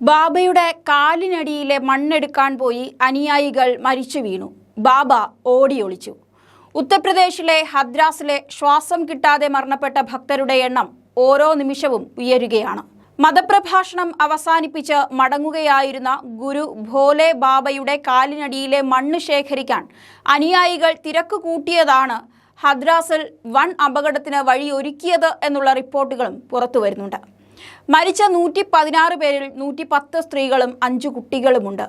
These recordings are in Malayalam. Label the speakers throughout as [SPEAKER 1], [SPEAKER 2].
[SPEAKER 1] ബാബയുടെ കാലിനടിയിലെ മണ്ണെടുക്കാൻ പോയി അനുയായികൾ മരിച്ചു വീണു. ബാബ ഓടിയൊളിച്ചു ഉത്തർപ്രദേശിലെ ഹദ്രാസിലെ ശ്വാസം കിട്ടാതെ മരണപ്പെട്ട ഭക്തരുടെ എണ്ണം ഓരോ നിമിഷവും ഉയരുകയാണ്. മതപ്രഭാഷണം അവസാനിപ്പിച്ച് മടങ്ങുകയായിരുന്ന ഗുരു ഭോലെ ബാബയുടെ കാലിനടിയിലെ മണ്ണ് ശേഖരിക്കാൻ അനുയായികൾ തിരക്ക് കൂട്ടിയതാണ് ഹദ്രാസിൽ വൻ അപകടത്തിന് വഴിയൊരുക്കിയത് എന്നുള്ള റിപ്പോർട്ടുകളും പുറത്തുവരുന്നുണ്ട്. മരിച്ച നൂറ്റി പതിനാറ് പേരിൽ നൂറ്റി പത്ത് സ്ത്രീകളും അഞ്ച് കുട്ടികളുമുണ്ട്.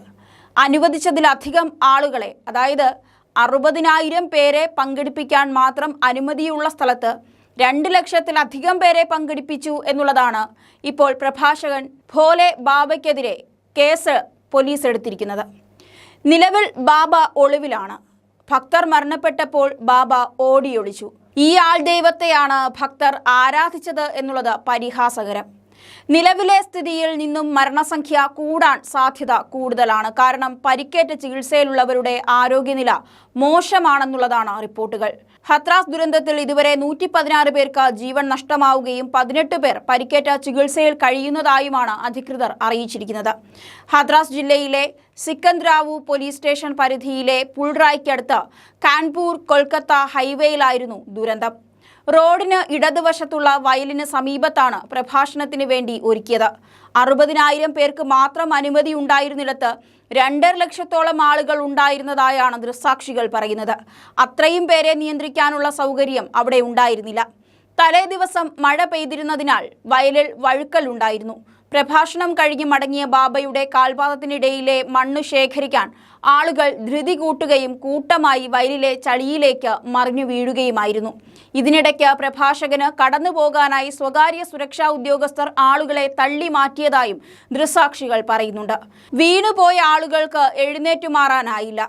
[SPEAKER 1] അനുവദിച്ചതിലധികം ആളുകളെ അതായത് അറുപതിനായിരം പേരെ പങ്കെടുപ്പിക്കാൻ മാത്രം അനുമതിയുള്ള സ്ഥലത്ത് രണ്ട് ലക്ഷത്തിലധികം പേരെ പങ്കെടുപ്പിച്ചു എന്നുള്ളതാണ് ഇപ്പോൾ പ്രഭാഷകൻ ഭോലെ ബാബയ്ക്കെതിരെ കേസ് പോലീസ് എടുത്തിരിക്കുന്നത്. നിലവിൽ ബാബ ഒളിവിലാണ്. ഭക്തർ മരണപ്പെട്ടപ്പോൾ ബാബ ഓടിയൊളിച്ചു. ഈ ആൾ ദൈവത്തെയാണ് ഭക്തർ ആരാധിച്ചത് എന്നുള്ളത് പരിഹാസകരം. നിലവിലെ സ്ഥിതിയിൽ നിന്നും മരണസംഖ്യ കൂടാൻ സാധ്യത കൂടുതലാണ്. കാരണം പരിക്കേറ്റ ചികിത്സയിലുള്ളവരുടെ ആരോഗ്യനില മോശമാണെന്നുള്ളതാണ് റിപ്പോർട്ടുകൾ. ഹത്രാസ് ദുരന്തത്തിൽ ഇതുവരെ നൂറ്റി പതിനാറ് പേർക്ക് ജീവൻ നഷ്ടമാവുകയും പതിനെട്ട് പേർ പരിക്കേറ്റ ചികിത്സയിൽ കഴിയുന്നതായുമാണ് അധികൃതർ അറിയിച്ചിരിക്കുന്നത്. ഹത്രാസ് ജില്ലയിലെ സിക്കന്ദ്രാവു പോലീസ് സ്റ്റേഷൻ പരിധിയിലെ പുൾറായ്ക്കടുത്ത് കാൺപൂർ കൊൽക്കത്ത ഹൈവേയിലായിരുന്നു ദുരന്തം. റോഡിന് ഇടതുവശത്തുള്ള വയലിന് സമീപത്താണ് പ്രഭാഷണത്തിന് വേണ്ടി ഒരുക്കിയത്. അറുപതിനായിരം പേർക്ക് മാത്രം അനുമതി ഉണ്ടായിരുന്നിടത്ത് രണ്ടര ലക്ഷത്തോളം ആളുകൾ ഉണ്ടായിരുന്നതായാണ് ദൃസാക്ഷികൾ പറയുന്നത്. അത്രയും പേരെ നിയന്ത്രിക്കാനുള്ള സൗകര്യം അവിടെ ഉണ്ടായിരുന്നില്ല. തലേ ദിവസം മഴ പെയ്തിരുന്നതിനാൽ വയലിൽ വഴുക്കൽ ഉണ്ടായിരുന്നു. പ്രഭാഷണം കഴിഞ്ഞ് മടങ്ങിയ ബാബയുടെ കാൽപാദത്തിനിടയിലെ മണ്ണ് ശേഖരിക്കാൻ ആളുകൾ ധൃതി കൂട്ടുകയും കൂട്ടമായി വയലിലെ ചളിയിലേക്ക് മറിഞ്ഞു വീഴുകയുമായിരുന്നു. ഇതിനിടയ്ക്ക് പ്രഭാഷകന് കടന്നു പോകാനായി സ്വകാര്യ സുരക്ഷാ ഉദ്യോഗസ്ഥർ ആളുകളെ തള്ളി മാറ്റിയതായും ദൃസാക്ഷികൾ പറയുന്നുണ്ട്. വീണുപോയ ആളുകൾക്ക് എഴുന്നേറ്റു മാറാനായില്ല.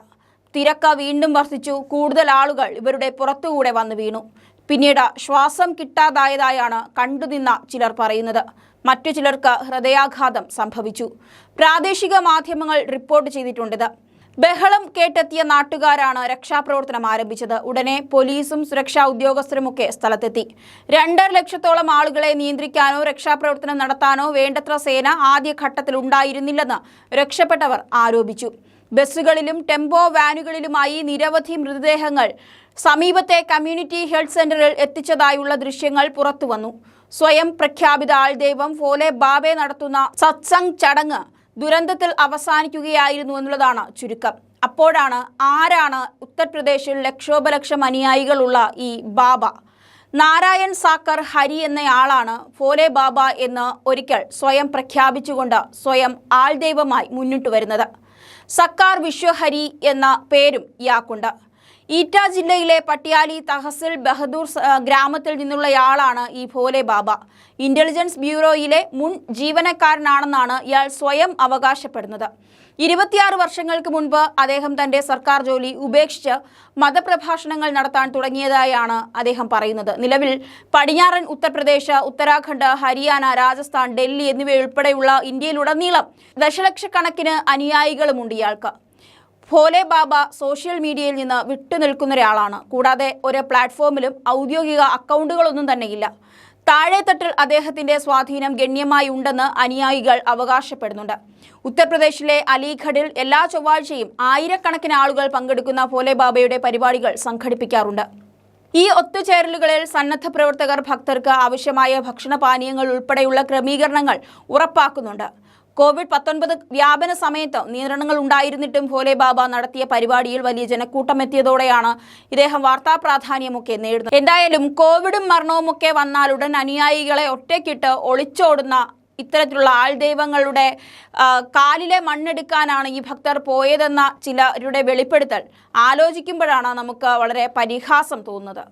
[SPEAKER 1] തിരക്ക വീണ്ടും വർദ്ധിച്ചു. കൂടുതൽ ആളുകൾ ഇവരുടെ പുറത്തുകൂടെ വന്നു വീണു. പിന്നീട് ശ്വാസം കിട്ടാതായതായാണ് കണ്ടുനിന്ന ചിലർ പറയുന്നത്. മറ്റു ചിലർക്ക് ഹൃദയാഘാതം സംഭവിച്ചു. പ്രാദേശിക മാധ്യമങ്ങൾ റിപ്പോർട്ട് ചെയ്തിട്ടുണ്ടിത് ബഹളം കേട്ടെത്തിയ നാട്ടുകാരാണ് രക്ഷാപ്രവർത്തനം ആരംഭിച്ചത്. ഉടനെ പോലീസും സുരക്ഷാ ഉദ്യോഗസ്ഥരുമൊക്കെ സ്ഥലത്തെത്തി. രണ്ടര ലക്ഷത്തോളം ആളുകളെ നിയന്ത്രിക്കാനോ രക്ഷാപ്രവർത്തനം നടത്താനോ വേണ്ടത്ര സേന ആദ്യഘട്ടത്തിൽ ഉണ്ടായിരുന്നില്ലെന്ന് രക്ഷപ്പെട്ടവർ ആരോപിച്ചു. ബസ്സുകളിലും ടെമ്പോ വാനുകളിലുമായി നിരവധി മൃതദേഹങ്ങൾ സമീപത്തെ കമ്മ്യൂണിറ്റി ഹെൽത്ത് സെന്ററിൽ എത്തിച്ചതായുള്ള ദൃശ്യങ്ങൾ പുറത്തുവന്നു. സ്വയം പ്രഖ്യാപിത ആൾദൈവം ഫോലെ ബാബെ നടത്തുന്ന സത്സംഗ് ചടങ്ങ് ദുരന്തത്തിൽ അവസാനിക്കുകയായിരുന്നു എന്നുള്ളതാണ് ചുരുക്കം. അപ്പോഴാണ് ആരാണ് ഉത്തർപ്രദേശിൽ ലക്ഷോപലക്ഷം അനുയായികളുള്ള ഈ ബാബ? നാരായൺ സാക്കർ ഹരി എന്നയാളാണ് ഫോലെ ബാബ എന്ന് ഒരിക്കൽ സ്വയം പ്രഖ്യാപിച്ചുകൊണ്ട് സ്വയം ആൾദൈവമായി മുന്നിട്ട് വരുന്നത്. സക്കാർ വിശ്വഹരി എന്ന പേരും ഇയാൾക്കുണ്ട്. ഈറ്റ ജില്ലയിലെ പട്ടിയാലി തഹസിൽ ബഹദൂർ ഗ്രാമത്തിൽ നിന്നുള്ളയാളാണ് ഈ ഭോലെ ബാബ. ഇന്റലിജൻസ് ബ്യൂറോയിലെ മുൻ ജീവനക്കാരനാണെന്നാണ് ഇയാൾ സ്വയം അവകാശപ്പെടുന്നത്. ഇരുപത്തിയാറ് വർഷങ്ങൾക്ക് മുൻപ് അദ്ദേഹം തന്റെ സർക്കാർ ജോലി ഉപേക്ഷിച്ച് മതപ്രഭാഷണങ്ങൾ നടത്താൻ തുടങ്ങിയതായാണ് അദ്ദേഹം പറയുന്നത്. നിലവിൽ പടിഞ്ഞാറൻ ഉത്തർപ്രദേശ് ഉത്തരാഖണ്ഡ് ഹരിയാന രാജസ്ഥാൻ ഡൽഹി എന്നിവയുൾപ്പെടെയുള്ള ഇന്ത്യയിലുടനീളം ദശലക്ഷക്കണക്കിന് അനുയായികളുമുണ്ട് ഇയാൾക്ക്. ഭോലെ ബാബ സോഷ്യൽ മീഡിയയിൽ നിന്ന് വിട്ടുനിൽക്കുന്ന ഒരാളാണ് കൂടാതെ ഒരു പ്ലാറ്റ്ഫോമിലും ഔദ്യോഗിക അക്കൗണ്ടുകളൊന്നും തന്നെയില്ല. താഴെത്തട്ടിൽ അദ്ദേഹത്തിന്റെ സ്വാധീനം ഗണ്യമായി ഉണ്ടെന്ന് അനുയായികൾ അവകാശപ്പെടുന്നുണ്ട്. ഉത്തർപ്രദേശിലെ അലിഗഡിൽ എല്ലാ ചൊവ്വാഴ്ചയും ആയിരക്കണക്കിന് ആളുകൾ പങ്കെടുക്കുന്ന ഭോലെ ബാബയുടെ പരിപാടികൾ സംഘടിപ്പിക്കാറുണ്ട്. ഈ ഒത്തുചേരലുകളിൽ സന്നദ്ധ പ്രവർത്തകർ ഭക്തർക്ക് ആവശ്യമായ ഭക്ഷണപാനീയങ്ങൾ ഉൾപ്പെടെയുള്ള ക്രമീകരണങ്ങൾ ഉറപ്പാക്കുന്നുണ്ട്. കോവിഡ് പത്തൊൻപത് വ്യാപന സമയത്ത് നിയന്ത്രണങ്ങൾ ഉണ്ടായിരുന്നിട്ടും ഭോലെ ബാബ നടത്തിയ പരിപാടിയിൽ വലിയ ജനക്കൂട്ടം എത്തിയതോടെയാണ് ഇദ്ദേഹം വാർത്താ പ്രാധാന്യമൊക്കെ നേടുന്നത്. എന്തായാലും കോവിഡും മരണവുമൊക്കെ വന്നാൽ ഉടൻ അനുയായികളെ ഒറ്റയ്ക്കിട്ട് ഒളിച്ചോടുന്ന ഇത്തരത്തിലുള്ള ആൾദൈവങ്ങളുടെ ദൈവങ്ങളുടെ കാലിലെ മണ്ണെടുക്കാനാണ് ഈ ഭക്തർ പോയതെന്ന ചിലരുടെ വെളിപ്പെടുത്തൽ. ആലോചിക്കുമ്പോഴാണ് നമുക്ക് വളരെ പരിഹാസം തോന്നുന്നത്.